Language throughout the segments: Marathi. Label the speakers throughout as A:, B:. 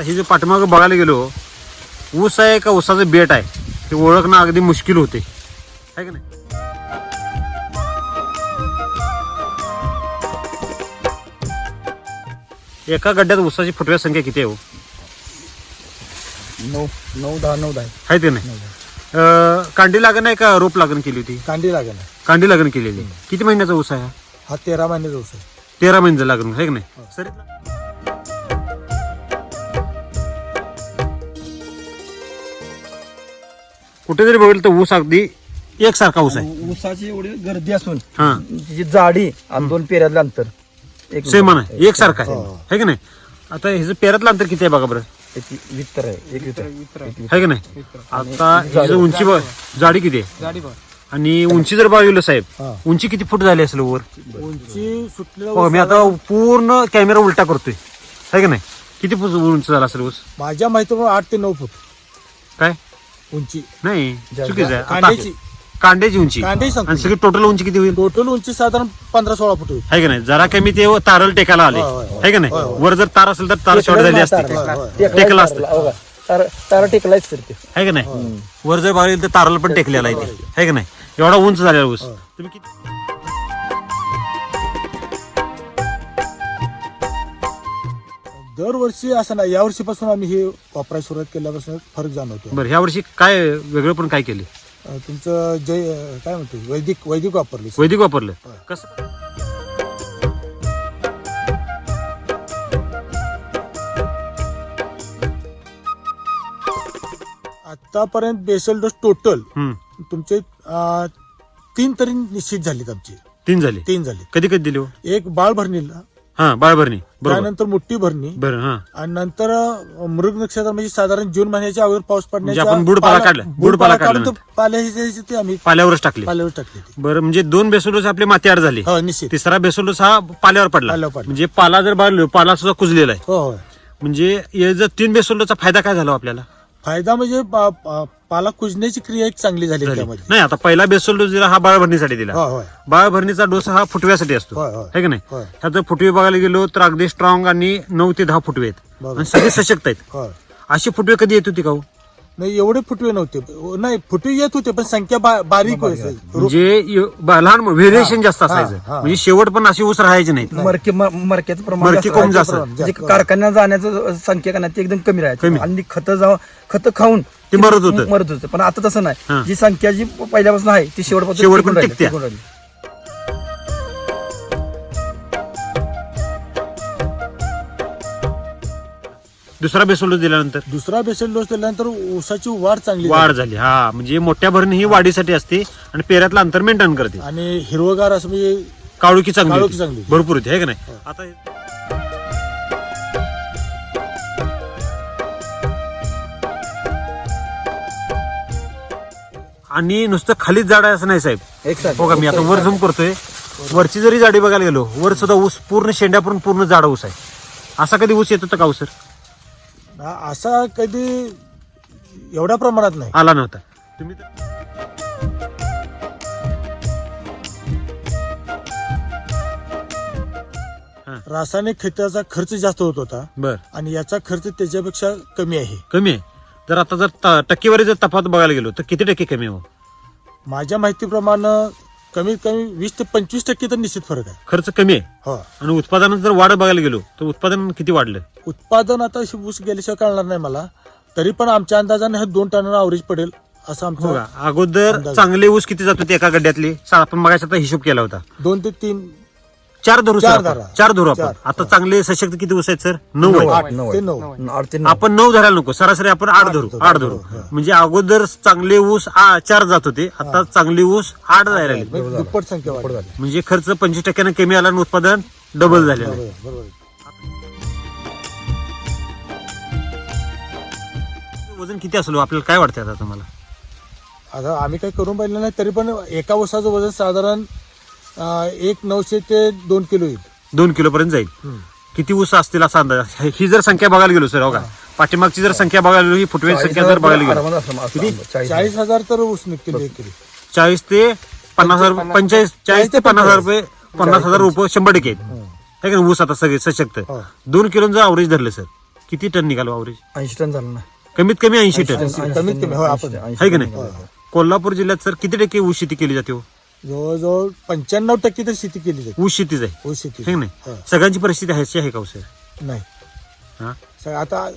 A: आता हे जे पाठीमागं बघायला गेलो ऊस आहे का ऊसाचं बेट आहे? हे ओळखणं अगदी मुश्किल होते. आहे का नाही? एका गड्ड्यात ऊसाची फुटव्या संख्या किती आहे हो?
B: नऊ नऊ दहा नऊ दहा.
A: आहे ते नाही. अं, कांडी लागण आहे का रोप लागण केली होती?
B: कांडी लागेल
A: कांडी लागण केलेली. किती महिन्याचा ऊस आहे हा?
B: हा तेरा महिन्याचा ऊस आहे.
A: तेरा महिन्याचा लागण आहे का नाही? सर कुठे जरी बघितलं तर ऊस अगदी एकसारखा ऊस आहे.
B: ऊसाची एवढी गर्दी असून
A: हा.
B: तिची जाडी आणि दोन पेऱ्यातलं अंतर. एक
A: सेम आहे. एकसारखा आहे. है. की नाही? आता ह्याचं पेरातलं अंतर किती आहे बघा बरं?
B: त्याची वित्तर आहे. एक वित्तर
A: आहे. की नाही? आता ह्याचं उंची बघ जाडी किती आहे? आणि उंची जर बघितलं साहेब
B: हा.
A: उंची किती फूट झाली असेल वर?
B: उंची सुटलेला
A: बघा मी आता पूर्ण कॅमेरा उलटा करतोय. आहे की नाही? किती फूट उंच झाला असेल ऊस?
B: माझ्या माहितीप्रमाणे आठ ते नऊ फूट.
A: काय?
B: उंची.
A: नाही चुकीचं आहे.
B: कांड्याची.
A: उंची
B: कांड्याची सांगतो
A: आणि सगळी टोटल उंची किती होईल?
B: टोटल उंची साधारण पंधरा सोळा फूट होईल.
A: आहे का नाही? जरा कमी ते तारल टेकायला आले.
B: होय, होय, होय.
A: आहे का नाही?
B: होय.
A: वर जर तार असेल तर तार शॉर्ट झाली असते. टेकलं असतं.
B: तारा टेकलाच तर ते.
A: आहे का नाही? वर जर बघायला तर ताराला पण टेकलेला आहे ते. आहे का नाही? एवढा उंच झालेला ऊस. तुम्ही किती
B: दरवर्षी असं नाही या वर्षीपासून आम्ही हे वापरायला सुरुवात केल्यापासून फरक जाणवतो
A: बरं ह्या वर्षी काय वेगळं पण काय केले?
B: अं, तुमचं जय अं, काय म्हणतो वैदिक वैदिक वापरली
A: वैदिक वापरलं. कसं?
B: आतापर्यंत बेसल डोस टोटल
A: हम्म.
B: तुमचे अं, तीन तरी निश्चित झालीत आमची.
A: तीन झाले.
B: तीन झाली.
A: कधी कधी दिले हो?
B: एक बाळ भरणीला
A: हा बाळभरणी बरोबर.
B: त्यानंतर मोठी भरणी.
A: बरं हा.
B: आणि नंतर अं, मृग नक्षत्र म्हणजे साधारण जून महिन्याच्या अगोदर पाऊस पडण्याच्या
A: म्हणजे आपण बुडपाला
B: पाला-
A: काढला. बुडपाला
B: बुडपाला
A: काढला
B: काढून तो पाल्याचे ते आम्ही
A: पाल्यावरच टाकले.
B: पाल्यावर टाकले ते.
A: बरं म्हणजे दोन बेसोडोस आपले मातीआड झाले.
B: हो निश्चित.
A: तिसरा बेसोडोस हा पाल्यावर पडला.
B: पाल्यावर पडला.
A: म्हणजे पाला जर बाळलो पाला सुद्धा कुजलेला आहे.
B: हो हो.
A: म्हणजे जर तीन बेसोडोचा फायदा काय झाला हो आपल्याला?
B: फायदा म्हणजे पा- पा- पाला कुजण्याची क्रिया एक चांगली झाली
A: झाली.
B: त्यामध्ये
A: नाही आता पहिला बेसोल डोस दिला हा बाळभरणीसाठी दिला
B: हो होय
A: बाळभरणीचा डोस हा फुटव्यासाठी असतो
B: होय, होय.
A: है की नाही
B: होय.
A: जर फुटवे बघायला गेलो तर अगदी स्ट्रॉंग आणि नऊ ते दहा फुटवे आहेत
B: बरोबर.
A: आणि सगळे सशक्त आहेत
B: होय
A: अशी फुटवे कधी येत होती का हो?
B: नाही एवढे फुटवे नव्हते नाही फुटवे येत होते पण संख्या बा- बारीक व्हायची. रो-
A: म्हणजे य- ब- लहान व्हेरिएशन जास्त असायचं
B: हा.
A: म्हणजे शेवट पण अशी ऊस राहायचे नाहीत
C: मरके म- मरक्याचं प्रमाण
A: मरकी
C: जास्त
A: कोंब जास्त
B: प्रमाण
C: म्हणजे. कारखान्यात जाण्याचं संख्या का नाही ते एकदम कमी राहायची
A: कमी.
C: आणि खतं जाऊ खतं खाऊन
A: ते मरत होतं.
C: मरत होतं पण आता तसं
A: हा.
C: नाही जी संख्या जी पहिल्यापासून आहे ती शेवटपासून
A: शेवट
C: टिकून
A: पण
C: राहिली,
A: टिकत्या.
C: टिकून राहिली.
A: दुसरा बेसोल डोस दिल्यानंतर
B: दुसरा बेसल डोस दिल्यानंतर ऊसाची वाढ चांगली
A: वाढ झाली हा म्हणजे मोठ्या भरणी ही वाढीसाठी असते आणि पेऱ्यातलं अंतर मेंटेन करते
B: झाली. आणि हिरवगार असं म्हणजे
A: काळुकी चांगली
B: काळोखी
A: होती.
B: चांगली होती.
A: भरपूर होती आहे का नाही आता हे- आणि नुसतं खालीच जाड आहे असं नाही साहेब. हो का मी आता वर झूम करतोय. वरची जरी जाडी बघायला गेलो वर सुद्धा ऊस पूर्ण शेंड्यापूर्ण पूर्ण जाडा ऊस आहे. असा कधी ऊस येत होता का हो सर?
B: ना- असा कधी एवढ्या प्रमाणात नाही.
A: आला नव्हता. तुम्ही तर-
B: रासायनिक खताचा खर्च जास्त होत होता.
A: बर.
B: आणि याचा खर्च त्याच्यापेक्षा कमी आहे.
A: कमी आहे. जर आता जर त- टक्केवारी जर तफावत बघायला गेलो तर किती टक्के कमी हो
B: माझ्या माहितीप्रमाणे कमीत कमी वीस ते पंचवीस टक्के तर निश्चित फरक आहे.
A: खर्च कमी आहे?
B: हो.
A: आणि उत्पादनात जर वाढ बघायला गेलो तर उत्पादन किती वाढलं?
B: उत्पादन आता अशी ऊस गेल्याशिवाय कळणार नाही मला. तरी पण आमच्या अंदाजाने हे दोन टनांना अवरेज पडेल असं
A: हो
B: आमचं
A: का? अगोदर
B: अंदाज.
A: चांगले ऊस किती जात होते एका गड्ड्यातले? सा- आपण मगाशी आता हिशोब केला होता.
B: दोन ते तीन
A: चार धरू
B: चार
A: सर आपण.
B: धरा.
A: चार धरू आपण
B: चार.
A: आता चांगले सशक्त किती ऊस आहेत सर नऊ आहेत
B: आठ
C: नऊ
B: ते
C: आहे.
B: नऊ
C: आठ ते नऊ.
A: आपण नऊ धरायला नको सरासरी आपण आठ धरू
B: धरू,
A: आठ
B: धरू, हा.
A: म्हणजे अगोदर चांगले ऊस आ- चार जात होते आता चांगली ऊस आठ जायला लागले
B: म्हणजे दुप्पट संख्या वाढली.
A: म्हणजे खर्च पंचवीस टक्क्यानं कमी आला आणि उत्पादन डबल झालेलं आहे
B: बरोबर बरोबर.
A: वजन किती असलो आपल्याला काय वाटतं आता तुम्हाला
B: आता आम्ही काही करून पाहिलं नाही तरी पण एका ऊसाचं वजन साधारण अं, एक नऊशे ते दोन किलो येईल
A: दोन किलो पर्यंत जाईल. किती ऊस असतील असा अंदाज ही जर संख्या बघायला गेलो सर हो का पाठीमागची जर संख्या बघायला गेलो ही संख्या जर बघायला गेलो?
C: चाळीस.
B: हजार तर ऊस निघतील एक किलो
A: चाळीस ते पन्नास हजार पंचाळीस चाळीस ते पन्नास हजार रुपये पन्नास हजार रुपये शंभर टक्के आहेत है का नाही? ऊस आता सगळे सशक्त
B: हो.
A: दोन किलोचं अवरेज धरलं सर किती टन निघालो अवरेज
C: ऐंशी टन झालं ना
A: कमीत कमी ऐंशी टन.
B: कमीत कमी, हो, आपण.
A: आहे की नाही कोल्हापूर जिल्ह्यात सर किती टक्के ऊस शेती केली जाते हो?
B: जवळजवळ पंच्याण्णव टक्के तर शेती केली जाते
A: ऊस शेतीच आहे.
B: हो शेती.
A: नाही?
B: हो.
A: सगळ्यांची परिस्थिती ह्याची आहे का हो सर?
B: नाही.
A: हा?
B: आता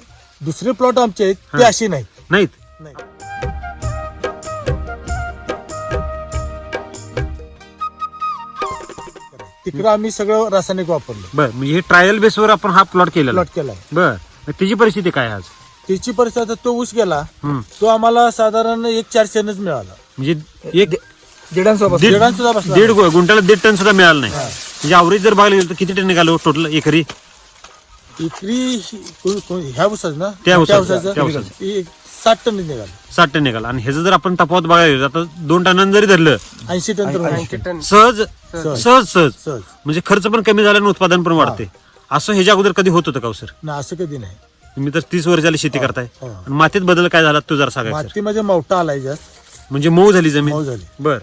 B: दुसरे प्लॉट आमचे आहेत ते
A: हा.
B: अशी नाही
A: नाहीत?
B: नाही. तिकडं आम्ही सगळं रासायनिक वापरलं.
A: बर म्हणजे हे ट्रायल बेसवर आपण हा प्लॉट केलेला.
B: प्लॉट केलाय
A: बर मग त्याची परिस्थिती काय आहे आज?
B: त्याची परिस्थिती आता तो ऊस गेला
A: हम्म.
B: तो आम्हाला साधारण एक चार शेनच मिळाला.
A: म्हणजे एक
C: दीडांसोबत
A: दीड
B: सुद्धा बसला
A: दीड गु- गुंठ्याला दीड टन सुद्धा मिळालं नाही. म्हणजे अवरेज जर बघायला गेलं तर किती टन निघालो टोटल एकरी?
B: इकरी हि- को- ह्या ऊसाचं ना?
A: त्या.
B: एक साठ टन निघाल.
A: साठ टन निघाला. आणि ह्याचं जर आपण तफावत बघायला गेलो आता दोन टनांनी जरी धरलं
B: ऐंशी टन तर.
A: सहज सहज. सहज
B: सहज.
A: म्हणजे खर्च पण कमी झाला आणि उत्पादन पण वाढते. असं ह्याच्या अगोदर कधी होत होतं का हो सर?
B: ना असं कधी नाही.
A: तुम्ही तर तीस वर्ष झाली शेती करताय.
B: हो.
A: आणि मातीत बदल काय झाला तो जरा सांगायचं.
B: मातीमध्ये मावटा आलाय जास्त.
A: म्हणजे मऊ झाली जमीन?
B: मऊ झाली.
A: बर.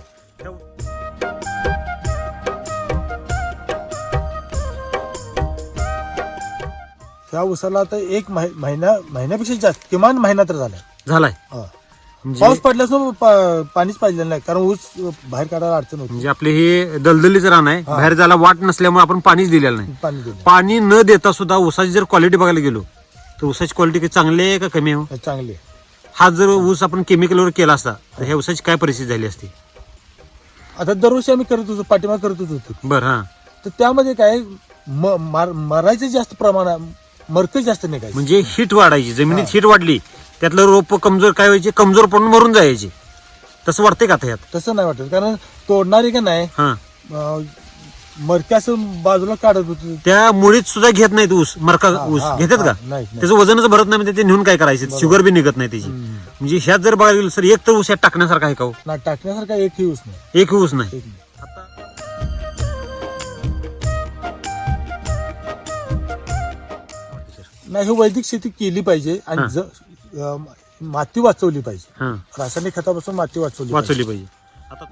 B: त्या ऊसाला आता एक महि- महिना महिन्यापेक्षा जास्त किमान महिना तर झालाय.
A: झालाय. म्हणजे
B: पाऊस पडल्यास ना पा- पाणीच पाहिजे नाही कारण ऊस बाहेर काढायला अडचण होती.
A: म्हणजे आपले हे दलदलीचं रान आहे बाहेर जायला वाट नसल्यामुळे आपण पाणीच दिलेलं नाही.
B: पाणी दिलं
A: पाणी न देता सुद्धा ऊसाची जर क्वालिटी बघायला गेलो तर ऊसाची क्वालिटी चांगली आहे का कमी आहे?
B: चांगली.
A: हा जर ऊस आपण केमिकलवर केला असता तर ह्या ऊसाची काय परिस्थिती झाली असती?
B: आता दरवर्षी आम्ही करत होतो पाठिंबा करतच होतो.
A: बर हा.
B: तर त्यामध्ये काय म- मार- मरायचं जास्त प्रमाण मरकं जास्त निघायचं.
A: म्हणजे हिट वाढायची. जमिनीत हिट वाढली त्यातलं रोप कमजोर काय व्हायचे? कमजोर पडून मरून जायचे. तसं वाटतंय का आता ह्यात
B: तसं नाही वाटत. कारण तोडणारी का नाही
A: हा.
B: अं, बाजूला काढत होती.
A: त्या मुळीत सुद्धा घेत नाहीत ऊस. मरका
B: हा,
A: ऊस.
B: हा,
A: घेतात
B: हा,
A: का?
B: नाही, नाही.
A: त्याचं वजनच भरत नाही म्हणजे ते नेऊन काय करायचं? शुगर बी निघत नाही त्याची. म्हणजे ह्यात जर बघायला गेलं सर एक तर ऊस यात टाकण्यासारखा आहे का हो?
B: ना टाकण्यासारखा एकही ऊस नाही.
A: एक ऊस नाही.
B: एक नाही. नाही हे वैदिक शेती केली पाहिजे आणि ज- अं, माती वाचवली पाहिजे
A: हा
B: रासायनिक खतापासून माती वाचवली पाहिजे.
A: वाचवली पाहिजे आता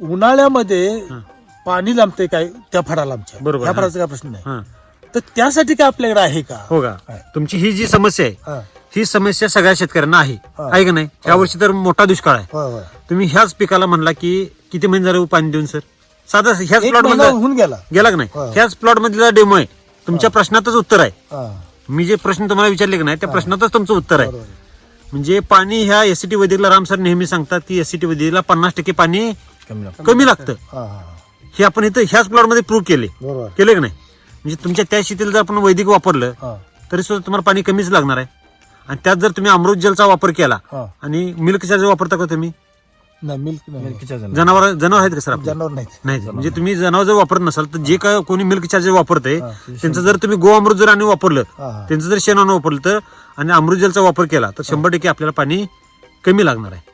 B: उन्हाळ्यामध्ये
A: हा.
B: पाणी लांबते काय त्या फळाला आमच्या
A: बरोबर,
B: त्या
A: हा.
B: फळाचा काय प्रश्न नाही
A: हा
B: तर त्यासाठी काय आपल्याकडे आहे का
A: हो का. तुमची ही जी समस्या आहे
B: हा.
A: ही समस्या सगळ्या शेतकऱ्यांना आहे.
B: हा.
A: आहे का नाही? या वर्षी तर मोठा दुष्काळ आहे.
B: होय होय.
A: तुम्ही ह्याच पिकाला म्हणला की किती महिने झाले हो पाणी देऊन सर? साधा ह्याच
B: एक
A: प्लॉट
B: महिना
A: मध्ये
B: होऊन गेला.
A: गेला का नाही. ह्याच प्लॉट मधला डेमो आहे. तुमच्या प्रश्नातच उत्तर आहे.
B: हा.
A: मी जे प्रश्न तुम्हाला विचारले की नाही त्या प्रश्नातच तुमचं उत्तर आहे.
B: बरोबर.
A: म्हणजे पाणी ह्या एसटी वैदिकला राम सर नेहमी सांगतात की एसटी वैदिकला पन्नास टक्के पाणी
C: कमी लागतं.
A: कमी लागतं.
B: हा, हा.
A: हे आपण इथं ह्याच प्लॉटमध्ये प्रूव्ह केले.
B: बरोबर.
A: केले की नाही? म्हणजे तुमच्या त्या शेतीला जर आपण वैदिक वापरलं
B: हा.
A: तरी सुद्धा तुम्हाला पाणी कमीच लागणार आहे. आणि त्यात जर तुम्ही अमृत जलचा वापर केला
B: हा.
A: आणि मिल्क चार्जर वापरता का तुम्ही?
B: नाही मिल्क नाही.
C: मिल्कीच्या जनावर.
A: जनावर जनावर आहेत का सर आपले?
B: जनावर नाही
A: नाही म्हणजे तुम्ही जनावर जर वापरत नसाल तर जे काय कोणी मिल्क चार्जर वापरतंय
B: हा,
A: त्यांचं जर तुम्ही गो अमृत जर आणि वापरलं
B: हा, हा.
A: त्यांचं जर शेण आणून वापरलं तर आणि अमृत जलचा वापर केला तर शंभर टक्के आपल्याला पाणी कमी लागणार आहे.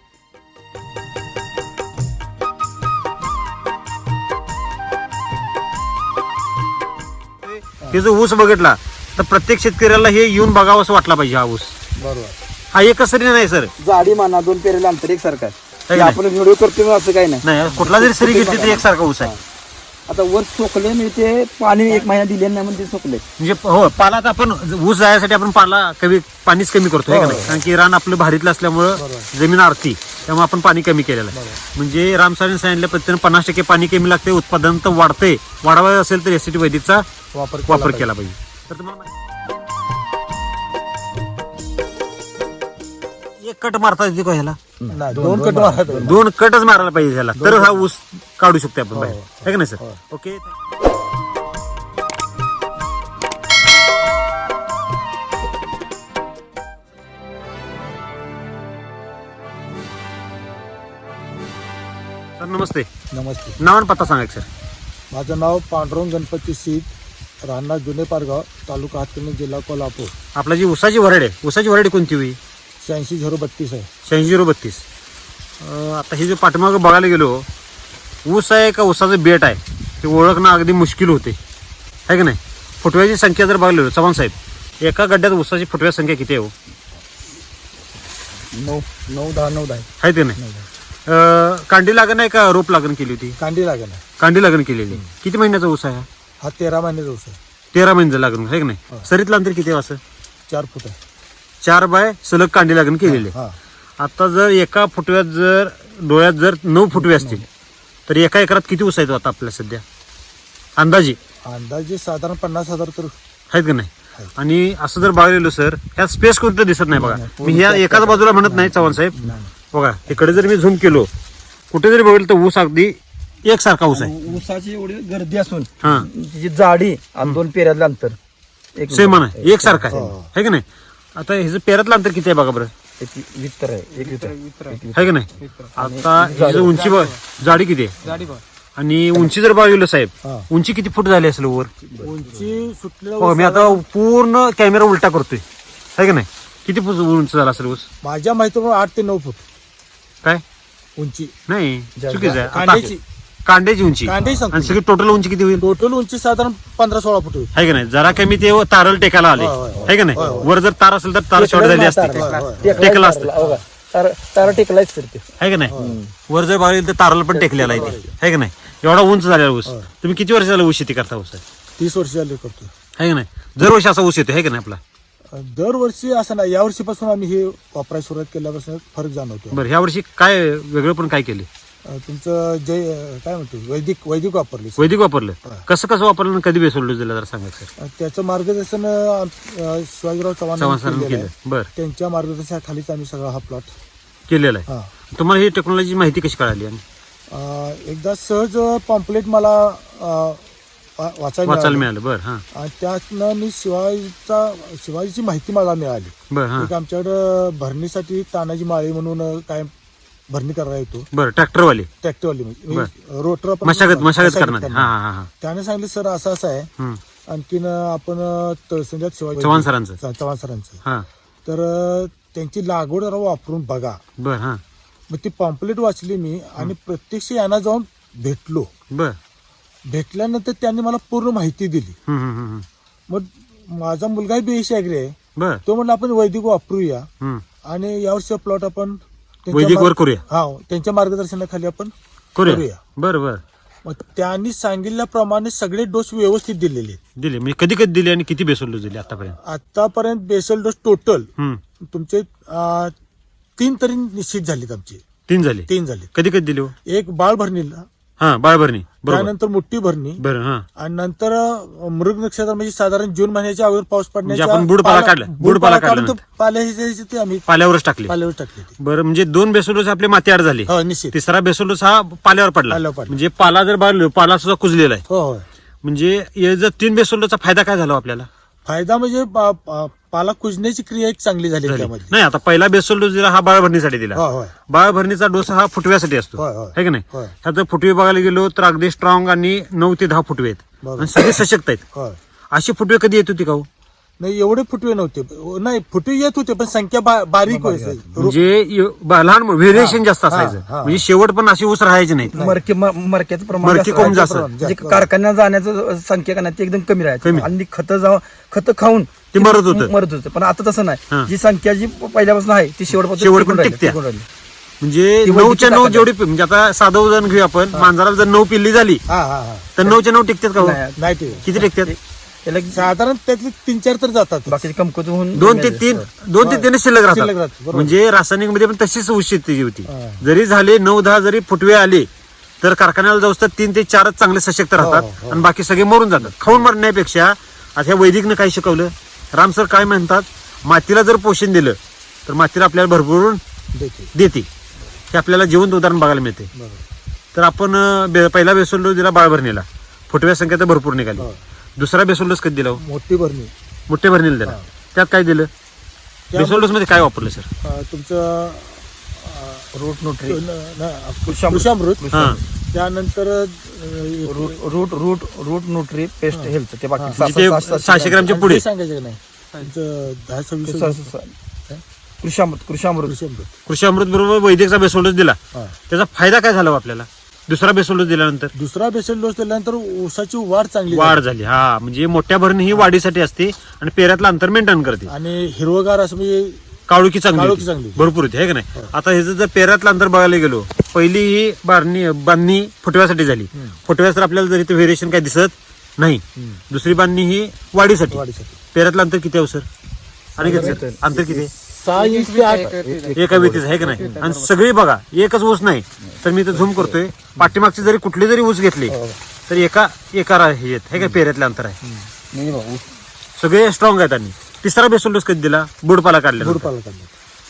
A: हे जो ऊस बघितला तर प्रत्येक शेतकऱ्याला हे येऊन बघावं असं वाटला पाहिजे हा ऊस.
B: बरोबर.
A: हा एकच सरी नाही सर.
C: जाडी माना दोन पेरेला अंतर एक सारखं हे आपण व्हिडिओ करतो असं काही नाही.
A: नाही कुठला जरी सरी घेतली तर एकसारखा ऊस आहे.
C: आता वर सोकले नाही ते पाणी एक महिना दिले नाही म्हणजे सोकले
A: म्हणजे हो पाला तर आपण ऊस जायसाठी आपण पाला कमी पाणीच कमी करतो हे का नाही? कारण की रान आपलं भारीतलं असल्यामुळं जमीन आरती त्यामुळे आपण पाणी कमी केलेलं आहे. म्हणजे रामसारीने सांगितल्या पद्धतीने पन्नास टक्के पाणी कमी लागते उत्पादन तर वाढते वाढवायचं असेल तर एसटी वैदिकचा
B: वापर
A: वापर केला पाहिजे. तर तुम्हाला माहिती- एक कट मारता येते का ह्याला?
B: नाही दोन कट.
A: दोन कटच मारायला पाहिजे ह्याला. तर हा ऊस काढू शकतो आपण बाहेर. आहे का नाही सर? ओके. सर नमस्ते.
B: नमस्ते.
A: नाव आणि पत्ता सांगा एक सर.
B: माझं नाव पांडुरंग गणपती सीट राहणार जुने पारगाव तालुका हातकर्णी जिल्हा कोल्हापूर.
A: आपला जी उसाची वरड आहे उसाची वरड कोणती होई?
B: शहाऐंशी झिरो बत्तीस आहे.
A: शहाऐंशी झिरो बत्तीस. आता हे जे पाठीमागं बघायला गेलो ऊस आहे का ऊसाचं बेट आहे? ते ओळखणं अगदी मुश्किल होते. आहे का नाही? फुटव्याची संख्या जर बघायला गेलो चव्हाण साहेब एका गड्ड्यात ऊसाची फुटव्या संख्या किती आहे हो?
C: नऊ नऊ दहा नऊ दहा
A: आहे. ते नाही? अं, कांडी लागण आहे का रोप लागण केली होती?
B: कांडी लागेल
A: कांडी लागण केलेली. किती महिन्याचा ऊस आहे हा?
B: हा तेरा महिन्याचा ऊस आहे.
A: तेरा महिन्याचा लागण आहे का नाही? सरीतलं अंतर किती आहे असं?
B: चार फूट आहे.
A: चार बाय सलग कांडी लागण केलेली. आहे. आता जर एका फुटव्यात जर डोळ्यात जर नऊ फुटवे असतील तर एका एकरात किती ऊस आहेत आता आपल्या सध्या? अंदाजे.
B: अंदाजे साधारण पन्नास हजार तर
A: आहेत का नाही? आणि असं जर बघायलो सर ह्यात स्पेस कोणतं दिसत नाही बघा. मी ह्या एकाच बाजूला म्हणत नाही चव्हाण साहेब. बघा इकडे जर मी झूम केलो कुठे जरी बघितलं तर ऊस अगदी एकसारखा ऊस आहे.
C: ऊसाची एवढी गर्दी असून
A: हा.
C: तिची जाडी आणि दोन पेऱ्यातलं अंतर एक
A: सेम आहे. एकसारखा आहे. है. का नाही? आता ह्याचं पेरातलं अंतर किती आहे बघा बरं?
C: एक वित्तर आहे एक वित्तर एक
A: आहे. का नाही? आता ह्याचं उंची बघ जाडी किती आहे? आणि उंची जर बघितलं साहेब. उंची किती फूट झाली असेल वर?
B: उंची सुटलेला
A: बघा मी आता पूर्ण कॅमेरा उलटा करतोय. आहे का नाही? किती फूट उंच झाला असेल ऊस
B: माझ्या माहितीप्रमाणे आठ ते नऊ फूट.
A: काय?
B: उंची.
A: नाही चुकीचं आहे. आता
B: कांड्याची
A: उंची
B: सांगतो
A: आणि सगळी टोटल उंची किती होईल?
B: टोटल उंची साधारण पंधरा सोळा फूट होईल.
A: आहे का नाही? जरा कमी ते तारल टेकायला आले.
B: होय, होय, होय.
A: आहे का नाही? वर जर तार असेल तर तार शॉर्ट झाली असते. टेकलं असतं.
C: तारा तारा टेकलाच फिरते
A: आहे का नाही? वर जर बघायला तर ताराला पण टेकलेला आहे ते. आहे का नाही? एवढा उंच झालेला ऊस. तुम्ही किती वर्ष झालं ऊस शेती करता ऊस?
B: तीस वर्ष झाले करतो
A: आहे का नाही? दरवर्षी असा ऊस येतो आहे का नाही आपला?
B: दरवर्षी असं नाही. या वर्षीपासून आम्ही हे वापरायला सुरुवात केल्यापासून फरक जाणवतो
A: बरं ह्या वर्षी काय वेगळं पण काय केले
B: तुमचं जय काय म्हणतो? वैदिक वैदिक वापरले
A: वैदिक वापरलं. कसं कसं वापरलं आणि कधी बेसोडलं दिलं जरा सांगायचं सर.
B: त्याचं मार्गदर्शन शिवाजीराव चव्हाण
A: चव्हाण
B: यांनी
A: सरांनी
B: केलेलं
A: केलं.
B: आहे.
A: बरं.
B: त्यांच्या मार्गदर्शनाखालीच आम्ही सगळा हा प्लॉट
A: केलेलं आहे.
B: हा.
A: तुम्हाला ही टेक्नॉलॉजी माहिती कशी कळाली आणि?
B: अं, एकदा सहज पॉम्पलेट मला अं, वा- वाचायला
A: वाचायला
B: मिळालं.
A: मिळालं. बरं हां.
B: आणि त्यातनं मी शिवाजीचा शिवाजीची माहिती मला मिळाली.
A: बरं हां.
B: एक आमच्याकडं भरणीसाठी तानाजी माळी म्हणून काय भरणी करायला येतो.
A: बरं ट्रॅक्टरवाले?
B: ट्रॅक्टरवाली म्हणजे रोटर आपण
A: मशागत मशागत करणार. हां हां हां.
B: त्याने सांगितलं सर असं असं आहे.
A: हं.
B: आणखीन आपण तळसंध्यात शिवाजी
A: चव्हाण सरांचं.
B: च- चव्हाण सरांचं.
A: हां.
B: तर अं, त्यांची लागवड जरा वापरून बघा.
A: बरं हां.
B: मग ती पॉम्पलेट वाचली मी आणि प्रत्यक्ष यांना जाऊन भेटलो.
A: बरं.
B: भेटल्यानंतर त्यांनी मला पूर्ण माहिती दिली. मग माझा मुलगाही बेशी आहे.
A: बरं.
B: तो म्हणला आपण वैदिक वापरूया. आणि यावर्षी प्लॉट आपण त्यांच्या
A: वैदिक वर
B: मार्ग-
A: करूया
B: हा त्यांच्या मार्गदर्शनाखाली आपण
A: करूया
B: करूया.
A: बरं बरं
B: मग त्यांनी सांगितल्याप्रमाणे सगळे डोस व्यवस्थित दिलेले आहेत.
A: दिले म्हणजे कधी कधी दिले आणि किती बेसोडलं दिले आतापर्यंत
B: आतापर्यंत बेसल डोस टोटल. तुमचे अं, तीन तरी निश्चित झालेत आमचे
A: तीन झाले
B: तीन झाले
A: कधी कधी दिले हो?
B: एक बाळ भरणीला
A: हां बाळभरणी. बरोबर.
B: त्यानंतर मोठी भरणी.
A: बरं हां.
B: आणि नंतर अं, मृग नक्षत्र म्हणजे साधारण जून महिन्याच्या अगोदर पाऊस पडण्याच्या
A: म्हणजे आपण बुडपाला
B: पाला-
A: काढला. बुडपाला
B: बुडपाला
A: काढला
B: काढून तो पाल्या ते आम्ही
A: पाल्यावरच टाकले.
B: पाल्यावर टाकले ते.
A: बरं म्हणजे दोन बेसोडोस आपले मातीआड झाले.
B: हो निश्चित.
A: तिसरा बेसोडोस हा पाल्यावर पडला.
B: पाल्यावर पडला.
A: म्हणजे पाला जर बाळलो पाला सुद्धा कुजलेला आहे.
B: हो हो.
A: म्हणजे हे जर तीन बेसोडोचा फायदा काय झाला हो आपल्याला?
B: फायदा म्हणजे पा- पा- पाला कुजण्याची क्रिया एक चांगली झाली
A: झाली.
B: त्यामध्ये
A: नाही आता पहिला बेसोल डोस दिला हा बाळभरणीसाठी दिला
B: हो होय
A: बाळभरणीचा डोस हा फुटव्यासाठी असतो
B: होय, होय.
A: है की नाही
B: होय.
A: फुटवे बघायला गेलो तर अगदी स्ट्रॉंग आणि नऊ ते दहा फुटवे आहेत
B: बरोबर.
A: आणि सगळे सशक्त आहेत
B: होय
A: अशी फुटवे कधी येत होती का हो?
B: नाही एवढे फुटवे नव्हते नाही फुटवे येत होते पण संख्या बा- बारीक व्हायची
A: म्हणजे य- ब- लहान व्हेरिएशन जास्त
B: हा,
A: असायचं
B: हा.
A: म्हणजे शेवट पण अशी ऊस राहायची नाही
C: मरके म- मरक्याचं प्रमाण
A: मरकी
C: जास्त
A: कोंब जास्त.
C: म्हणजे कारखान्यात जाण्याचं संख्या का नाही ते एकदम कमी राहायचं
A: कमी.
C: आणि खतं जाऊन खतं खाऊन
A: ते मरत होतं.
C: मरत होतं पण आता तसं
A: हा.
C: नाही जी संख्या जी पहिल्यापासून आहे ती शेवटपर्यंत
A: शेवट
C: टिकून
A: पण
C: राहिली,
A: टिकते.
C: टिकून राहिली.
A: म्हणजे
C: ती
A: नऊच्या नऊ
C: ताकद
A: जेवढी म्हणजे आता साधं उदाहरण घेऊया आपण मांजराला जर नऊ पिल्ली झाली
B: हा हा हा
A: तर नऊच्या नऊ टिकतात का हो?
C: नाही,
B: नाही ते
A: किती टिकतात
C: त्याला
B: साधारण त्यातले तीन चार तर जातात
C: बाकीचे कमकुत होऊन
A: दोन ते तीन दोन ते तीन शिल्लक
B: शिल्लक
A: राहतात
B: राहतात, बरोबर.
A: म्हणजे रासायनिकमध्ये पण तशीच ऊस शेती होती
B: हा.
A: जरी झाले नऊ दहा जरी फुटवे आले तर कारखान्याला जाऊस तर तीन ते चारच चांगले सशक्त राहतात
B: हो.
A: आणि बाकी सगळे मरून जातात खाऊन मरण्यापेक्षा आता ह्या वैदिकनं काय शिकवलं राम सर काय म्हणतात? मातीला जर पोषण दिलं तर मातीला आपल्याला भरभरून
B: देते.
A: देते. हे आपल्याला जिवंत उदाहरण बघायला मिळते. तर आपण बे- पहिला बेसोल डोस दिला बाळभरणीला फुटव्या संख्या तर भरपूर निघाली. दुसरा बेसोल डोस कधी दिला हो?
B: मोठी भरणी.
A: मोठ्या भरणीला दिला. त्यात काय दिलं? बेसोल डोस मध्ये काय वापरलं सर?
B: अं, तुमचं
C: रूट न्यूट्री.
B: कृषामृत कृषामृत
A: हा.
B: त्यानंतर
C: root root root root nutri paste health ते बाकी.
A: म्हणजे सहाशे ग्रामच्या पुढे
B: सांगायचं का नाही? तुमचं दहा सव्वीस
C: कृषामृत कृषामृत.
B: कृषामृत
A: कृषी अमृत बरोबर वैदिकचा बेसोल डोस दिला.
B: हा.
A: त्याचा फायदा काय झाला हो आपल्याला? दुसरा बेसोल डोस दिल्यानंतर?
B: दुसरा बेसल डोस दिल्यानंतर ऊसाची वाढ चांगली
A: वाढ झाली. हा म्हणजे मोठ्या भरणी ही वाढीसाठी असते आणि पेऱ्यातलं अंतर मेंटेन करते.
B: झाली. आणि हिरवगार असं म्हणजे
A: काळुकी चांगली
B: काळोखी
A: होती.
B: चांगली.
A: भरपूर होती आहे का नाही? आता ह्याचं जर पेरातलं अंतर बघायला गेलो पहिली ही बारणी बांधणी फुटव्यासाठी झाली. फुटव्यास तर आपल्याला जर इथे व्हेरिएशन काय दिसत नाही दुसरी बांधणी ही वाढीसाठी.
B: वाढीसाठी.
A: पेरातलं अंतर किती आहे हो, सर? आणि किती? अंतर किती? आहे?
B: सहा इंच ते आठ.
A: एका व्यक्तीचं आहे का नाही? आणि सगळी बघा एकच ऊस नाही. तर मी इथं झूम करतोय. पाठीमागचे जरी कुठले जरी ऊस घेतले तर एका एका रा- हे आहेत, हे काय पेऱ्यातलं अंतर आहे. सगळे स्ट्रॉंग आहेत आणि. तिसरा बेसल डोस कधी दिला? बुडपाला काढलेला
B: गुडपाला काढलं.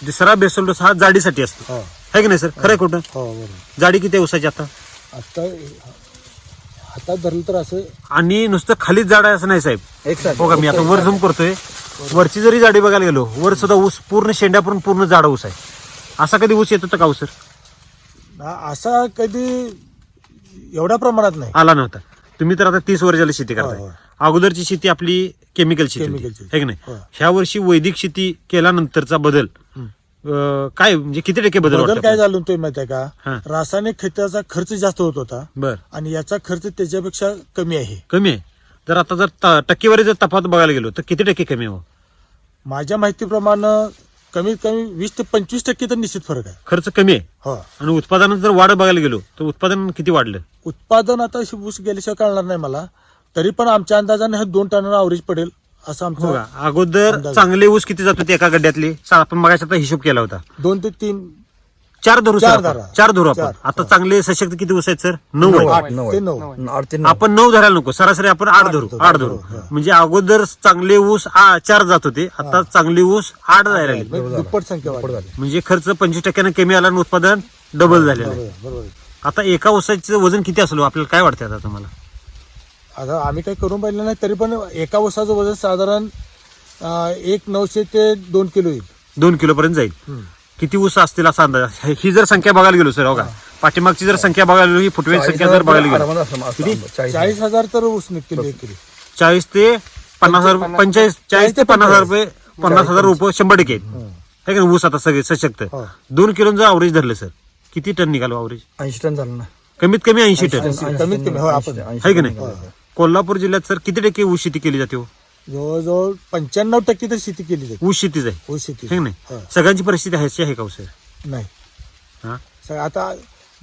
A: तिसरा बेसल डोस हा जाडीसाठी असतो.
B: हो.
A: आहे की नाही सर? खरं आहे कुठं
B: हो बरोबर.
A: जाडी किती आहे ऊसाची आता?
B: आता हातात धरलं तर असं
A: आणि नुसतं खालीच जाड आहे असं नाही साहेब.
C: एक साथ
A: का मी आता वर झूम करतोय. वरची जरी जाडी बघायला गेलो वर सुद्धा ऊस पूर्ण शेंड्यापूर्ण पूर्ण जाडा ऊस आहे. असा कधी ऊस येत होता का सर?
B: असा कधी एवढ्या प्रमाणात नाही.
A: आला नव्हता. तुम्ही तर आता तीस वर्षाला शेती
B: हो,
A: करताय.
B: हो.
A: अगोदरची शेती आपली केमिकल शेती होती.
B: Chemical शेती.
A: है की नाही. ह्या. वर्षी वैदिक शेती केल्यानंतरचा बदल अं, काय म्हणजे किती टक्के बदल
B: बदल काय? झालं तुम्ही माहिती आहे
A: हा.
B: का रासायनिक खताचा खर्च जास्त होत होता.
A: बर.
B: आणि याचा खर्च त्याच्यापेक्षा कमी आहे.
A: कमी आहे. जर आता जर त- टक्केवारी जर तफावत बघायला गेलो तर किती टक्के कमी आहे हो?
B: माझ्या माहितीप्रमाणे कमीत कमी वीस ते पंचवीस टक्के तर निश्चित फरक आहे.
A: खर्च कमी आहे.
B: हो.
A: आणि उत्पादनात जर वाढ बघायला गेलो तर उत्पादन किती वाढलं?
B: उत्पादन आता ऊस गेल्याशिवाय कळणार नाही मला. तरी पण आमच्या अंदाजाने हे दोन टनांना अवरेज पडेल असं
A: हो
B: आमचं
A: का अगोदर
B: अंदाज.
A: चांगले ऊस किती जात होते एका गड्ड्यातले? सा- आपण मगाशी आता हिशोब केला होता.
B: दोन ते तीन
A: चार धरू सर
B: चार
A: आपण.
B: धरा.
A: चार धरू आपण.
B: चार.
A: आता चांगले सशक्त किती ऊस आहेत सर? नऊ आहेत.
B: आठ
C: नऊ
B: ते
C: आहे.
B: नऊ.
C: आठ ते नऊ.
A: आपण नऊ धरायला नको. सरासरी आपण आठ धरू.
B: धरू,
A: आठ धरू.
B: हो, हो.
A: म्हणजे अगोदर चांगले ऊस आ- चार जात होते. आता चांगले ऊस आठ जायला लागले
B: म्हणजे दुप्पट संख्या वाढली.
A: म्हणजे खर्च पंचवीस टक्क्याने कमी आला आणि उत्पादन डबल झालेलं आहे.
B: बरोबर बरोबर.
A: आता एका ऊसाचं वजन किती असलो? आपल्याला काय वाटतं आता तुम्हाला?
B: आता आम्ही काही करून पाहिलं नाही तरी पण एका ऊसाचं वजन साधारण अं, एक नऊशे ते दोन किलो येईल.
A: दोन किलो पर्यंत जाईल. किती ऊस असतील असा अंदाज? ही जर संख्या बघायला गेलो सर हो का? पाठीमागची जर संख्या बघायला गेलो ही संख्या जर बघायला गेलो.
C: आरामात असं- असं-
A: किती?
C: चाळीस.
B: चाळीस हजार तर ऊस निघतील एक किलो.
A: चाळीस ते पन्नास हजार पंचाळीस चाळीस ते पन्नास हजार रुपये पन्नास हजार. रुपये शंभर टक्के. आहेत है का नाही? ऊस आता सगळे सशक्त.
B: हो.
A: दोन किलोचं अवरेज धरलं सर. किती टन निघालो अवरेज
C: ऐंशी टन झालं ना.
A: कमीत कमी ऐंशी टन.
B: कमीत कमी, हो, आपण-
C: ऐंशी
A: आहे की नाही. कोल्हापूर जिल्ह्यात सर किती टक्के ऊस शेती केली जाते हो?
B: जवळजवळ पंच्याण्णव टक्के तर शेती केली जाते.
A: ऊस शेतीच आहे.
B: ऊस शेती.
A: है नाही?
B: हो.
A: सगळ्यांची परिस्थिती ह्याची आहे का हो, सर?
B: नाही.
A: हा?
B: आता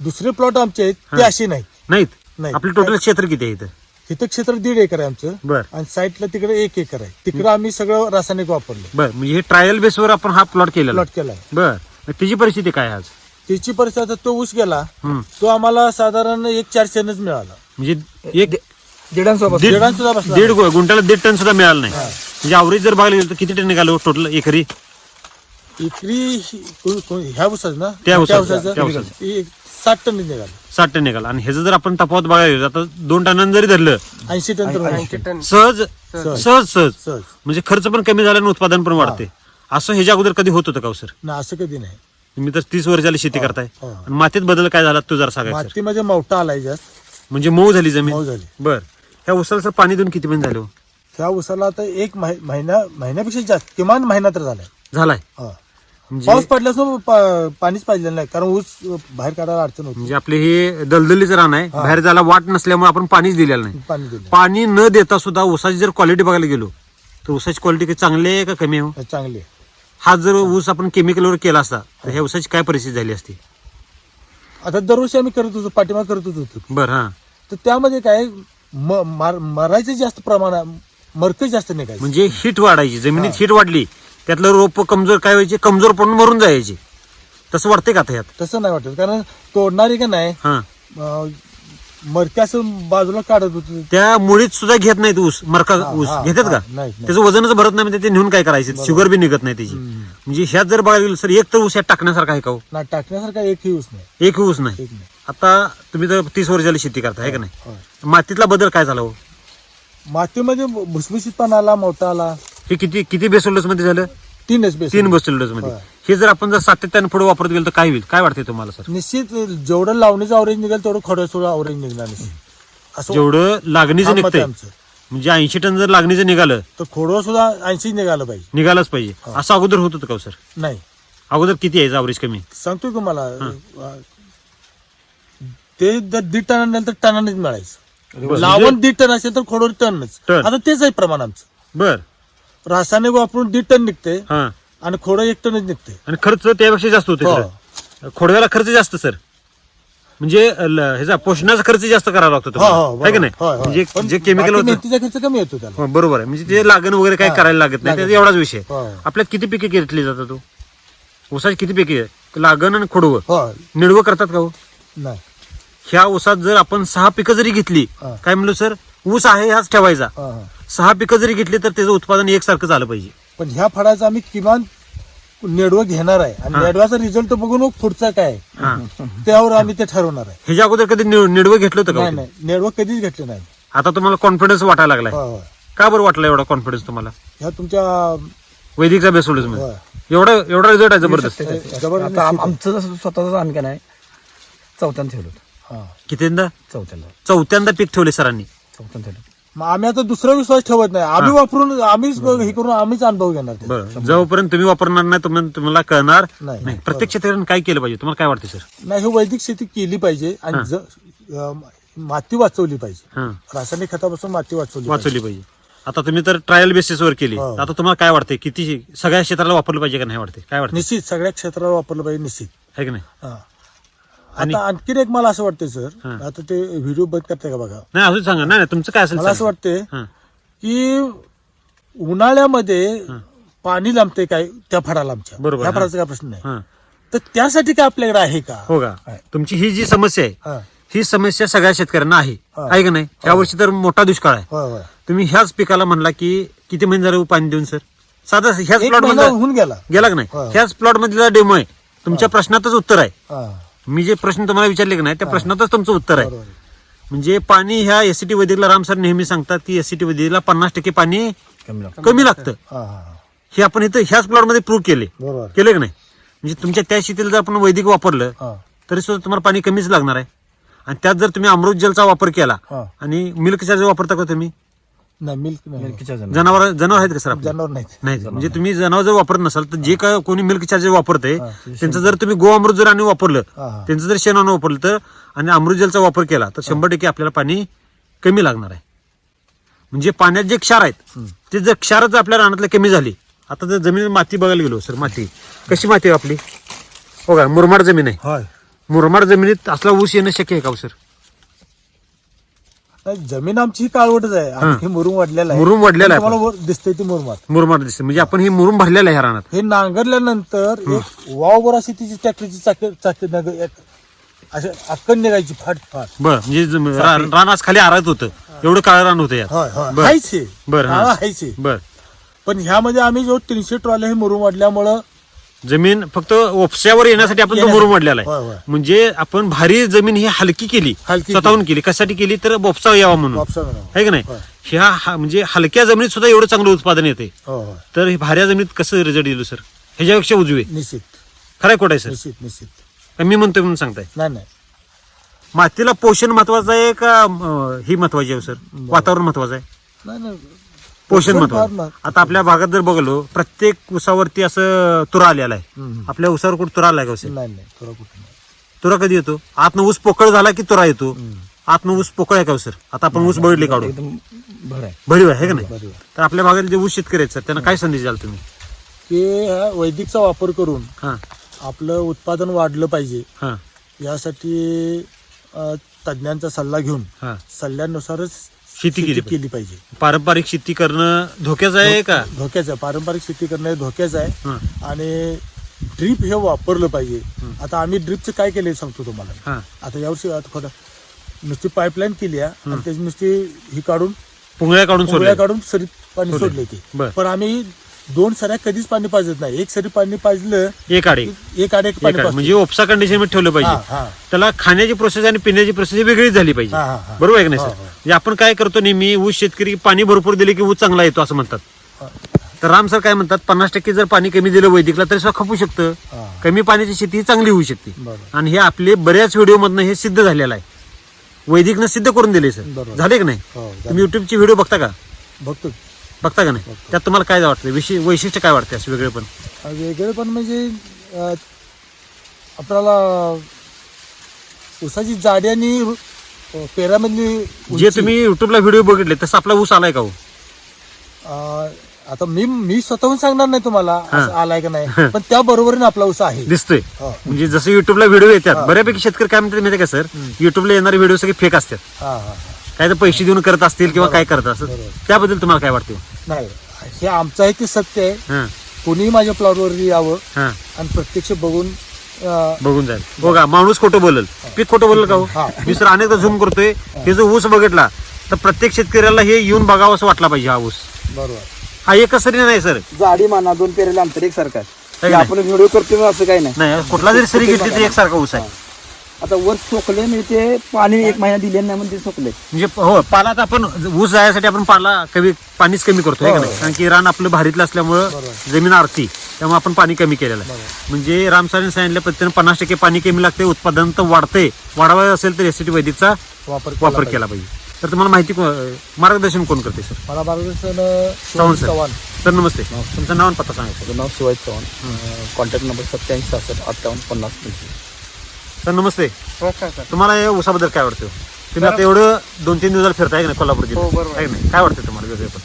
B: दुसरे प्लॉट आमचे आहेत ते
A: हा.
B: असे नाही
A: नाहीत?
B: नाही.
A: आपलं टोटल क्षेत्र किती आहे इथं?
B: इथं क्षेत्र दीड एकर आहे आमचं.
A: बर.
B: आणि साईडला तिकडे एक एकर आहे. तिकडे आम्ही सगळं रासायनिक वापरलं.
A: बर म्हणजे हे ट्रायल बेसवर आपण हा प्लॉट केलेला.
B: प्लॉट केलाय
A: बर. मग त्याची परिस्थिती काय आहे आज?
B: त्याची परिस्थिती आता तो ऊस गेला
A: हम्म.
B: तो आम्हाला साधारण एक चारशेनच मिळाला.
A: म्हणजे एक
C: दीडांसोबत
A: दीड
B: दीडांत सुद्धा बसला
A: दीड गु- गुंठ्याला दीड टन सुद्धा मिळालं नाही. म्हणजे अवरेज जर बघायला गेलं तर किती टन निघालो टोटल एकरी?
B: एकरी ही- कोण- कोण- ह्या ऊसाचं ना?
A: त्या.
B: एक साठ टन निघालं.
A: साठ टन निघाला. आणि ह्याचं जर आपण तफावत बघायला गेलो आता दोन टनांनी जरी धरलं
B: ऐंशी टन तर.
A: सहज सहज. सहज
B: सहज.
A: म्हणजे खर्च पण कमी झाला आणि उत्पादन पण वाढते. असं ह्याच्या अगोदर कधी होत होतं का हो, सर?
B: ना असं कधी नाही.
A: तुम्ही तर तीस वर्षाला शेती करताय.
B: हो.
A: आणि मातीत बदल काय झाला तो जरा सांगायचं.
B: मातीमध्ये मावटा आलाय जास्त.
A: म्हणजे मऊ झाली जमीन?
B: मऊ झाली.
A: बर. ह्या उसाला सर पाणी देऊन किती महिने झाले हो?
B: ह्या ऊसाला आता एक महि- महिना महिन्यापेक्षा जास्त किमान महिना तर झालाय.
A: झालाय?
B: हा.
A: म्हणजे
B: पाऊस पडल्यास पाणीच पाहिजे नाही कारण ऊस बाहेर काढायला अडचण होती.
A: म्हणजे आपले हे दलदलीचं रान आहे बाहेर जायला वाट नसल्यामुळे आपण पाणीच दिलेलं नाही.
B: पाणी दिलं
A: पाणी न देता सुद्धा ऊसाची जर क्वालिटी बघायला गेलो तर ऊसाची क्वालिटी काही चांगली आहे का कमी आहे हो?
B: चांगली आहे.
A: हा जर ऊस आपण केमिकलवर केला असता तर ह्या ऊसाची काय परिस्थिती झाली असती?
B: आता दरवर्षी आम्ही करत होतो पाठीमाग करतच होतो.
A: बर हा.
B: तर त्यामध्ये काय म- मार- मरायचं जास्त प्रमाण मरकच जास्त निघायचं.
A: म्हणजे हिट वाढायची. जमिनीत हिट वाढली त्यातलं रोप कमजोर काय व्हायचे? कमजोर पडून मरून जायचे. तसं वाटतंय का आता ह्यात
B: तसं नाही वाटत. कारण तोडणारी का नाही
A: हा.
B: अं, मरक्या असं बाजूला काढत होतो.
A: त्या मुळीत सुद्धा घेत नाहीत ऊस मरका
B: हा,
A: ऊस.
B: हा,
A: घेतात
B: हा,
A: का
B: नाही, नाही.
A: त्याचं वजनच भरत नाही म्हणजे ते नेऊन काय करायचे? शुगर बी निघत नाही त्याची. म्हणजे ह्यात जर बघायला गेलं सर एक तर ऊस यात टाकण्यासारखा आहे का हो?
B: ना टाकण्यासारखा एकही ऊस नाही.
A: एक ऊस नाही.
B: एक नाही.
A: आता तुम्ही तर तीस वर्षाला शेती करता आहे का नाही?
B: होय.
A: मातीतला बदल काय झाला हो?
B: मातीमध्ये भुसभुशीतपणा आला मोठा आला
A: हे किती किती बेसोल्डसमध्ये झालं?
B: तीनच बेस
A: तीन बेसोल्डसमध्ये.
B: होय.
A: हे जर आपण जर सातत्यानं पुढे वापरत गेलो तर काय होईल? काय वाटते तुम्हाला सर?
B: निश्चित जेवढं लावणीचं अवरेज निघेल तेवढं खडं अवरेज निघणार निश्चित असं
A: जेवढं लागणीचं
B: मत
A: निघतंय.
B: आमचं.
A: म्हणजे ऐंशी टन जर लागणीचं निघालं.
B: तर खोडं सुद्धा ऐंशी निघालं पाहिजे.
A: निघालंच पाहिजे. असं अगोदर होत होतं का हो, सर?
B: नाही.
A: अगोदर किती यायचं अवरेज कमी?
B: सांगतो तुम्हाला? ते जर दीड टन आणलं तर टनानेच मिळायचं. लावण दीड टन असेल तर खोडवर टनच.
A: टन.
B: आता तेच आहे प्रमाण आमचं.
A: बर.
B: रासायनिक वापरून दीड टन निघते.
A: हा.
B: आणि खोडं एक टनच निघते.
A: आणि खर्च त्यापेक्षा जास्त होते
B: हो.
A: खोडव्याला खर्च जास्त सर. म्हणजे ल- ह्याचा पोषणाचा खर्च जास्त करावा लागतो
B: हो. हो,
A: की
B: बरोबर.
A: नाही?
B: होय.
A: म्हणजे
B: पण
A: जे केमिकल
B: बाकी
A: होतं
B: मेथीचा खर्च कमी येतो त्याला.
A: हो, बरोबर आहे. म्हणजे ते लागण वगैरे काही. करायला लागत नाही.
B: लागत
A: त्याचा एवढाच विषय
B: हो.
A: आपल्यात किती पिके घेतली जातात तो ऊसाची किती पिके? लागण आणि खोडवं.
B: हो
A: निडवं करतात का हो?
B: नाही.
A: ह्या ऊसात जर आपण सहा पिकं जरी घेतली
B: हा.
A: काय म्हणलो सर? ऊस आहे हाच ठेवायचा.
B: हा, हा.
A: सहा पिकं जरी घेतली तर त्याचं उत्पादन एकसारखं झालं पाहिजे.
B: पण ह्या फळाचा आम्ही किमान नेडवं घेणार आहे. आणि. नेडवाचा रिझल्ट बघून मग पुढचा काय?
A: हा.
B: त्यावर आम्ही ते ठरवणार आहे.
A: ह्याच्या अगोदर कधी नि- निडवं घेतलं होतं का
B: नाही? नाही. नेडवं कधीच घेतलं नाही.
A: आता तुम्हाला कॉन्फिडन्स वाटायला लागलाय.
B: होय, होय.
A: का बरं वाटला एवढा कॉन्फिडन्स तुम्हाला?
B: ह्या तुमच्या
A: वैदिकचा बेस
B: होय.
A: एवढा एवढा रिझल्ट आहे जबरदस्त.
B: जबरदस्त
C: आता आम- आमचं जसं स्वतःच आम्ही का नाही चौथ्यानं ठेवलं होतं.
B: हा.
A: कितींदा?
C: चौथ्याला
A: चौथ्यांदा पीक ठेवले सरांनी.
C: चौथ्यानं ठेवलं.
B: मग आम्ही आता दुसरा विश्वास ठेवत नाही. आम्ही वापरून आम्हीच हे करून आम्हीच अनुभव घेणार ते.
A: बरं. जोपर्यंत तुम्ही वापरणार नाही तुम्हाला तुम्हाला कळणार
B: नाही.
A: नाही प्रत्येक शेतकऱ्यांनी काय केलं पाहिजे? तुम्हाला काय वाटतं सर?
B: नाही हे वैदिक शेती केली पाहिजे आणि ज- अं, माती वाचवली पाहिजे.
A: हा.
B: रासायनिक खतापासून माती वाचवली पाहिजे.
A: वाचवली पाहिजे. आता तुम्ही तर ट्रायल बेसिसवर केली.
B: हो.
A: आता तुम्हाला काय वाटतंय? किती सगळ्या क्षेत्राला वापरलं पाहिजे का नाही वाटते काय वाटतं
B: निश्चित सगळ्या क्षेत्रावर वापरलं पाहिजे निश्चित.
A: आहे की नाही?
B: हा.
A: आणि-
B: आता आणखीन एक मला असं वाटतंय सर
A: हा.
B: आता ते व्हिडिओ बंद करते का बघा
A: नाही अजून सांगा नाही नाही, तुमचं काय असेल
B: मला असं
A: सांगा.
B: वाटतंय
A: हा.
B: की उन्हाळ्यामध्ये पाणी लांबते काय त्या फळाला आमच्या
A: बरोबर, हा.
B: फळाचा काय प्रश्न नाही
A: हा.
B: तर त्यासाठी काय आपल्याकडे आहे का
A: हो का
B: आहे.
A: तुमची ही जी समस्या आहे
B: हा.
A: ही समस्या सगळ्या शेतकऱ्यांना आहे
B: हा.
A: आहे का नाही या वर्षी तर मोठा दुष्काळ आहे
B: होय होय
A: तुम्ही ह्याच पिकाला म्हणला की किती महिने झाले पाणी देऊन सर साधा ह्याच
B: एक
A: प्लॉट
B: महिना
A: मध्ये
B: होऊन गेला
A: गेला का नाही
B: हा.
A: ह्याच प्लॉट मधला डेमो आहे तुमच्या प्रश्नातच उत्तर आहे
B: हा.
A: मी जे प्रश्न तुम्हाला विचारले की नाही त्या प्रश्नातच तुमचं उत्तर आहे.
B: बरोबर आहे.
A: म्हणजे पाणी ह्या एसीटी वैदिकला राम सर नेहमी सांगतात की एसीटी वैदिकला पन्नास टक्के पाणी
C: कमी लागतं.
A: कमी लागतं.
B: हा, हा, हा.
A: हे आपण इथं ह्याच प्लॉटमध्ये प्रूव्ह केले.
B: बरोबर.
A: केले की नाही? म्हणजे तुमच्या त्या शेतीला जर आपण वैदिक वापरलं
B: हा.
A: तरी सुद्धा तुम्हाला पाणी कमीच लागणार आहे. आणि त्यात जर तुम्ही अमृत जलचा वापर केला
B: हा.
A: आणि मिल्क चार्जर वापरता का तुम्ही?
B: नाही मिल्क नाही.
C: मिल्कीच्या जमिनी.
A: जनावर जनावर आहेत का सर आपले?
B: जनावर नाही
A: नाही म्हणजे तुम्ही जनावर जर वापरत नसाल तर जे काय कोणी मिल्क चार्जर वापरते
B: हा,
A: त्यांचं जर तुम्ही गो अमृत जर आणि वापरलं
B: हा, हा.
A: त्यांचं जर शेणानं वापरलं तर आणि अमृत जलचा वापर केला तर शंभर टक्के आपल्याला पाणी कमी लागणार आहे. म्हणजे पाण्यात जे क्षार आहेत ते जर क्षार जर आपल्या रानातले कमी झाली आता जर जमीन माती बघायला गेलो सर माती कशी माती आहे आपली? हो का मुरमाड जमीन आहे.
B: होय.
A: मुरमाड जमिनीत असला ऊस येणं शक्य आहे का हो सर?
B: नाही, जमीन आमची ही काळवटच आहे. आम्ही हे मुरुम वाढलेला आहे.
A: मुरुम वाढलेला आहे
B: तुम्हाला वर दिसतंय ती मुरुमात.
A: मुरमाड दिसते म्हणजे आपण हे मुरुम भरलेलं आहे ह्या रानात.
B: हे नांगरल्यानंतर एक वावभर अशी तिची ट्रॅक्टरची चाक चाक नग एक अक्कन निघायची फाट फाट.
A: बरं म्हणजे जम- रा- रान आज खाली आरत होतं. एवढं काळं रान होतं यात.
B: होय होय.
A: बरं.
B: हायच. हे
A: बरं, हा.
B: हायच.
A: बर.
B: पण ह्यामध्ये आम्ही जो तीनशे ट्रॉले हे मुरुम वाढल्यामुळं
A: जमीन फक्त उपस्यावर येण्यासाठी आपण तो. मुरुम
B: होय,
A: आहे. म्हणजे आपण भारी जमीन ही हलकी केली
B: हलकी
A: स्वतःहून केली. कशासाठी केली? तर बोपसा यावा म्हणून.
B: वापसा.
A: आहे का नाही?
B: होय.
A: ह्या हा- म्हणजे हलक्या जमिनीत सुद्धा एवढं चांगलं उत्पादन येते
B: हो हो
A: तर हे भाऱ्या जमिनीत कसं रिझल्ट येईल सर? ह्याच्यापेक्षा उजवे.
B: निश्चित.
A: खरंय खोट आहे सर?
B: निश्चित निश्चित.
A: का मी म्हणतोय म्हणून सांगताय.
B: नाही नाही.
A: मातीला पोषण महत्वाचं आहे का अं, ही महत्वाची आहे सर? वातावरण महत्वाचं आहे?
B: नाही नाही.
A: पोषण
B: फार
A: महत्वाचं.
B: मह-
A: आता आपल्या भागात जर बघलो प्रत्येक उसावरती असं तुरा आलेला आहे. आपल्या उसावर कुठं तुरा आलाय का
B: नाही नाही थोडा कुठं
A: तुरा कधी येतो? आतनं ऊस पोकळ झाला की तुरा येतो? आतनं ऊस पोकळ आहे का सर आता आपण ऊस बळले काढू
C: एकदम भर आहे.
A: भरीव आहे का नाही? तर आपल्या भागात जे ऊस शेतकरी आहेत सर त्यांना काय संदेश द्याल तुम्ही?
B: की हा वैदिकचा वापर करून
A: हा.
B: आपलं उत्पादन वाढलं पाहिजे.
A: हा.
B: यासाठी अ, तज्ज्ञांचा सल्ला घेऊन
A: हा.
B: सल्ल्यानुसारच
A: शेती केली पाहिजे.
B: केली पाहिजे.
A: पारंपरिक शेती करणं धोक्याचं आहे का?
B: धोक्याचं आहे पारंपरिक शेती करणं हे धोक्याचं आहे.
A: हा.
B: आणि ड्रीप हे वापरलं पाहिजे. आता आम्ही ड्रीपचं काय केलंय सांगतो तुम्हाला.
A: हा.
B: आता यावर्षी आता खोटं नुसती पाईपलाईन केली आहे आणि त्याची नुसती ही काढून
A: पुंगळ्या काढून सोडल्या.
B: काढून सरीत पाणी
A: सोडले.
B: सोडले ते.
A: बर.
B: पण आम्ही दोन सऱ्या कधीच पाणी पाजत नाही एक सरी पाणी पाजलं
A: एक आडे
B: की एक आड एक पाणी
A: एक आड.
B: पाजतो.
A: म्हणजे उपसा कंडिशनमध्ये ठेवलं
B: हा,
A: पाहिजे
B: हा.
A: त्याला खाण्याची प्रोसेस आणि पिण्याची प्रोसेस वेगळीच झाली पाहिजे
B: हा, हा, हा.
A: बरोबर आहे की नाही
B: हो,
A: सर
B: हो.
A: म्हणजे आपण काय करतो नेहमी ऊस शेतकरी पाणी भरपूर दिले की ऊस चांगला येतो असं म्हणतात
B: हा.
A: तर राम सर काय म्हणतात पन्नास टक्के जर पाणी कमी दिलं वैदिकला तरी सुद्धा खपू शकतं
B: हा.
A: कमी पाण्याची शेती ही चांगली होऊ शकते
B: बरोबर.
A: आणि हे आपले बऱ्याच व्हिडिओ मधनं हे सिद्ध झालेलं आहे वैदिकनं सिद्ध करून दिले सर
B: बरोबर.
A: झाले की नाही
B: हो.
A: तुम्ही युट्यूबची व्हिडिओ बघता का
B: बघतो
A: बघता का नाही? त्यात तुम्हाला काय वाटतं? विशे- वैशिष्ट्य काय वाटतं असं वेगळे पण?
B: वेगळे पण म्हणजे अं, आपल्याला ऊसाची जाडी आणि अं, पेरामधली
A: जे
B: उंची-
A: तुम्ही युट्यूबला व्हिडिओ बघितले तसं आपला ऊस आलाय का हो?
B: अं, आता मी मी स्वतःहून सांगणार नाही तुम्हाला असं आलाय का नाही. पण त्या बरोबरीने आपला ऊस आहे.
A: दिसतोय.
B: हो.
A: म्हणजे जसं युट्यूबला व्हिडिओ येतात बऱ्यापैकी शेतकरी काय म्हणतात माहिती का सर? युट्यूबला येणारे व्हिडिओ सगळे फेक असतात.
B: हा हा हा.
A: काय तर पैसे देऊन करत असतील किंवा काय करत असतील. त्याबद्दल तुम्हाला काय वाटते?
B: नाही हे आमचं आहे ते सत्य आहे.
A: हा.
B: कोणीही माझ्या प्लॉटवर यावं
A: हा.
B: आणि प्रत्यक्ष बघून अं,
A: बघून जाईल. का माणूस खोटं बोलल. पीक खोटं बोलल का
B: हा.
A: हो. मी सर अनेकदा झूम करतोय. हे. जो ऊस बघितला तर प्रत्येक शेतकऱ्याला हे येऊन बघावं असं वाटला पाहिजे हा ऊस.
B: बरोबर.
A: हा एकच सरी नाही सर.
C: जाडी माना दोन पेरेला अंतर एक सारखं आहे.
A: है
C: आपण व्हिडिओ करतो असं काही नाही.
A: नाही कुठला जरी सरी घेतली तरी एकसारखा ऊस आहे.
C: आता वर सोकले म्हणजे ते पाणी एक महिना दिले नाही म्हणजे सोकले
A: म्हणजे हो पाला आता आपण ऊस जायसाठी आपण पाला कमी पाणीच कमी करतो है का नाही? कारण की रान आपलं भारीतलं असल्यामुळं जमीन आरती त्यामुळे आपण पाणी कमी केलेलं आहे. म्हणजे रामसारीने सांगितल्या पद्धतीने पन्नास टक्के पाणी कमी लागते उत्पादन तर वाढते वाढवायचं असेल तर एसीटी वैदिकचा
B: वापर
A: वापर. केला पाहिजे. तर तुम्हाला माहिती मार्गदर्शन कोण करते सर?
B: मला मार्गदर्शन
A: चव्हाण
B: चव्हाण.
A: सर नमस्ते. तुमचं नाव पत्ता सांगा.
C: नाव शिवाय चव्हाण. कॉन्टॅक्ट नंबर सत्याऐंशी सहासष्ट अठ्ठावन्न पन्नास पंचवीस.
A: सर नमस्ते.
D: नमस्कार सर.
A: तुम्हाला या ऊसाबद्दल काय वाटतं? तुम्ही आता एवढं दोन तीन दिवसाला फिरताय नाही कोल्हापूर
D: हो,
A: जिल्ह्यात
D: बरोबर.
A: नाही? काय वाटतं तुम्हाला वेगळे पण?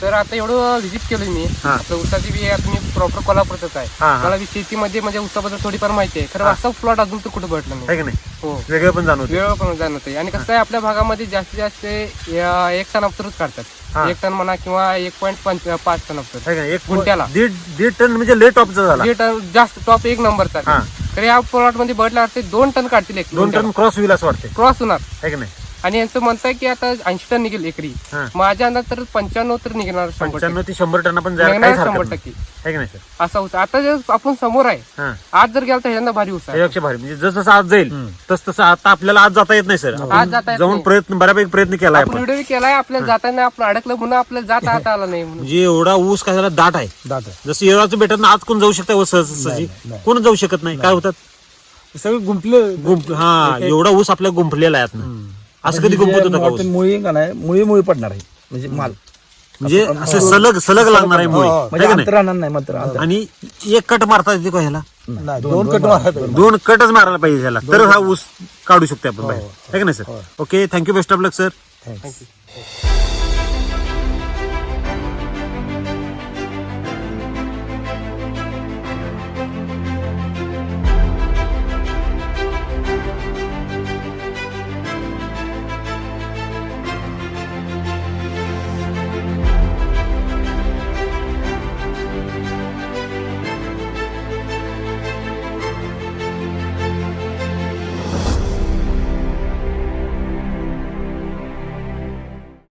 D: तर आता एवढं व्हिजिट केलं मी.
A: हा.
D: उसाची बी आता मी प्रॉपर कोल्हापूरच आहे.
A: हा.
D: मला बी शेतीमध्ये म्हणजे उसाबद्दल थोडीफार माहिती आहे. खरं असं प्लॉट अजून तर कुठं भेटलं नाही.
A: आहे का नाही?
D: हो.
A: वेगळे पण जाणवते
D: वेळ पण जाणवत आहे आणि कसं आहे आपल्या भागामध्ये जास्तीत जास्त या एक टन अवतरच
A: हा.
D: काढतात एक टन म्हणा किंवा एक पॉईंट पाच टन
A: आहे का नाही? एक
D: गुंठ्याला.
A: दीड दीड टन म्हणजे लेट टॉपचा झाला.
D: जे टन जास्त टॉप एक नंबरचा.
A: हा.
D: तर या प्लॉटमध्ये बघितलं ते दोन टन काढतील एक
A: दोन टन क्रॉस होईल असं वाटतंय.
D: क्रॉस होणार.
A: आहे का नाही?
D: आणि यांचं म्हणताय की आता ऐंशी टन निघेल एकरी.
A: हा.
D: माझ्या अंदाज तर पंच्याण्णव तर निघणार शंभर टक्के.
A: पंच्याण्णव ते शंभर टन आपण जायला
D: निघणार
A: काहीच
D: शंभर
A: नाही.
D: टक्के.
A: आहे का नाही सर?
D: असा ऊस आता जे आपण समोर आहे
A: हा.
D: आज जर गेला तर ह्यांना भारी ऊस आहे.
A: त्यापेक्षा भारी. म्हणजे जसं जसं आज जाईल तस तसं आता आपल्याला आज जाता येत नाही सर. आपण
D: आज जाता येत
A: जाऊन
D: नाही.
A: प्रयत्न बऱ्यापैकी प्रयत्न
D: आपण
A: आपण.
D: व्हिडिओ केलाय आपल्याला जाताना आपलं अडकलं म्हणून आपल्याला जाता आता आला नाही म्हणून.
A: म्हणजे एवढा ऊस कशाला दाट आहे?
B: दादा
A: जसं येळाचं भेटत ना आज कोण जाऊ शकता व सहज सहजी?
B: नाही.
A: कोण जाऊ शकत नाही? काय होतात?
B: सगळे गुंपले.
A: गुंप हा एवढा ऊस आपल्या गुंफलेला आहे आतनं. असं कधी गुंपत होतं का ऊस?
C: मुळी का नाही? मुळी मुळी पडणार आहे. म्हणजे माल.
A: म्हणजे असं सलग सलग लागणार आहे मुळे.
B: हो,
C: म्हणजे
A: नाही?
C: अंतर राहणार नाही मात्र अंतर.
A: आणि एक कट मारता येते का ह्याला?
B: नाही दोन कट पाहिजे.
A: दोन कटच मारायला पाहिजे ह्याला. तर हा ऊस काढू शकतो आपण बाहेर. आहे का नाही sir? Okay thank you best of luck sir
B: Thanks.